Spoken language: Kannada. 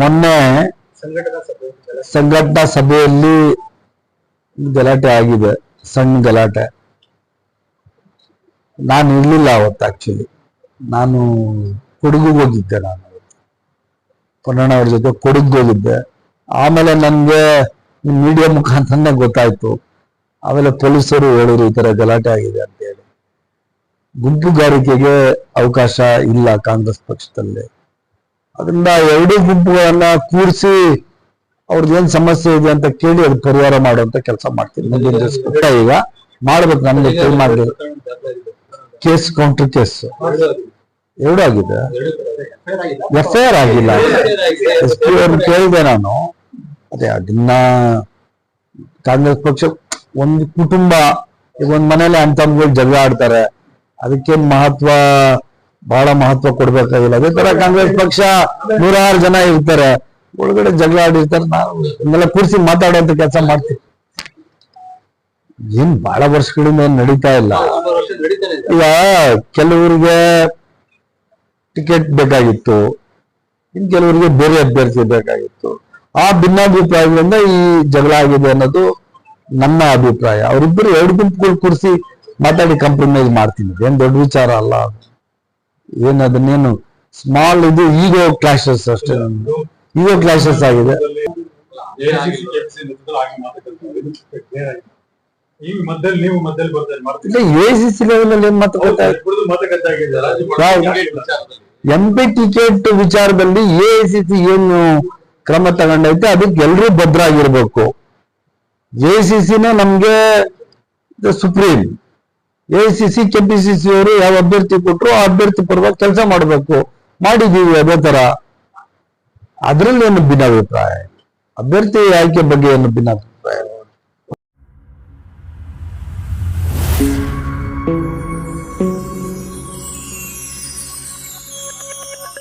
ಮೊನ್ನೆ ಸಂಘಟನಾ ಸಭೆ ಸಂಘಟನಾ ಸಭೆಯಲ್ಲಿ ಗಲಾಟೆ ಆಗಿದೆ ಸಣ್ಣ ಗಲಾಟೆ. ನಾನು ಇರ್ಲಿಲ್ಲ ಅವತ್ತು ಆಕ್ಚುಲಿ ನಾನು ಕೊಡಗು ಹೋಗಿದ್ದೆ ನಾನು ಪೊನ್ನಣ್ಣ ಅವ್ರ ಜೊತೆ ಕೊಡಗು ಹೋಗಿದ್ದೆ. ಆಮೇಲೆ ನನ್ಗೆ ಮೀಡಿಯಾ ಮುಖಾಂತರನೇ ಗೊತ್ತಾಯ್ತು. ಆಮೇಲೆ ಪೊಲೀಸರು ಹೇಳಿದ್ರು ಈ ತರ ಗಲಾಟೆ ಆಗಿದೆ ಅಂತ. ಗುಂಪುಗಾರಿಕೆಗೆ ಅವಕಾಶ ಇಲ್ಲ ಕಾಂಗ್ರೆಸ್ ಪಕ್ಷದಲ್ಲಿ. ಅದರಿಂದ ಎರಡೂ ಗುಂಪುಗಳನ್ನ ಕೂರಿಸಿ ಅವ್ರದ್ದು ಏನ್ ಸಮಸ್ಯೆ ಇದೆ ಅಂತ ಕೇಳಿ ಅದು ಪರಿಹಾರ ಮಾಡುವಂತ ಕೆಲಸ ಮಾಡ್ತೀನಿ ಮುಂದಿನ ದಿವಸ ಕೊಟ್ಟ ಈಗ ಮಾಡ್ಬೇಕು ನಮ್ಗೆ ಕೈ ಮಾಡಿ ಕೇಸ್ ಕೌಂಟರ್ ಕೇಸ್. ಎರಡು ಆಗಿದೆ. ಎಫ್ ಐ ಆರ್ ಆಗಿಲ್ಲ. ಎಸ್ ಪಿ ಅವ್ರನ್ನ ಕೇಳಿದೆ ನಾನು. ಅದೇ ಅದನ್ನ ಕಾಂಗ್ರೆಸ್ ಪಕ್ಷ ಒಂದು ಕುಟುಂಬ ಈಗ ಒಂದ್ ಮನೇಲಿ ಅಂತಮ್ಗಳು ಜಗಳ ಆಡ್ತಾರೆ. ಅದಕ್ಕೇನ್ ಮಹತ್ವ, ಬಹಳ ಮಹತ್ವ ಕೊಡ್ಬೇಕಾಗಿಲ್ಲ. ಅದೇ ತರ ಕಾಂಗ್ರೆಸ್ ಪಕ್ಷ ನೂರಾರು ಜನ ಇರ್ತಾರೆ. ಒಳಗಡೆ ಜಗಳ ಆಡಿರ್ತಾರೆ. ನಾವು ಕೂರಿಸಿ ಮಾತಾಡುವಂತ ಕೆಲಸ ಮಾಡ್ತೀವಿ. ಏನ್ ಬಹಳ ವರ್ಷಗಳಿಂದ ಏನ್ ನಡೀತಾ ಇಲ್ಲ. ಈಗ ಕೆಲವರಿಗೆ ಟಿಕೆಟ್ ಬೇಕಾಗಿತ್ತು. ಇನ್ ಕೆಲವರಿಗೆ ಬೇರೆ ಅಭ್ಯರ್ಥಿ ಬೇಕಾಗಿತ್ತು. ಆ ಭಿನ್ನಾಭಿಪ್ರಾಯಗಳಿಂದ ಈ ಜಗಳ ಆಗಿದೆ ಅನ್ನೋದು ನನ್ನ ಅಭಿಪ್ರಾಯ. ಅವರಿಬ್ಬರು ಎರಡು ಗುಂಪುಗಳು ಕೂರಿಸಿ ಮಾತಾಡಿ ಕಾಂಪ್ರಮೈಸ್ ಮಾಡ್ತೀನಿ. ಏನ್ ದೊಡ್ಡ ವಿಚಾರ ಅಲ್ಲ ಏನು ಅದನ್ನೇನು ಸ್ಮಾಲ್ ಇದು ಈಗೋ ಕ್ಲಾಶಸ್ ಅಷ್ಟೇ ಈಗೋ ಕ್ಲಾಶಸ್ ಆಗಿದೆ. ಎಂ ಪಿ ಟಿಕೆಟ್ ವಿಚಾರದಲ್ಲಿ ಎ ಸಿ ಸಿ ಏನು ಕ್ರಮ ತಗೊಂಡೈತೆ ಅದಕ್ಕೆ ಎಲ್ರೂ ಭದ್ರ ಆಗಿರ್ಬೇಕು ಎ ಸಿ ಸಿನೇ ನಮ್ಗೆ supreme. A C C KPCC ಅವರು ಯಾವ ಅಭ್ಯರ್ಥಿ ಕೊಟ್ಟರು ಆ ಅಭ್ಯರ್ಥಿ ಪರವಾಗಿ ಕೆಲಸ ಮಾಡಬೇಕು. ಮಾಡಿದೀವಿ ಅದೇ ತರ. ಅದ್ರಲ್ಲಿ ಏನು ಭಿನ್ನಾಭಿಪ್ರಾಯ ಅಭ್ಯರ್ಥಿ ಆಯ್ಕೆ ಬಗ್ಗೆ ಏನು ಭಿನ್ನಾಭಿಪ್ರಾಯ.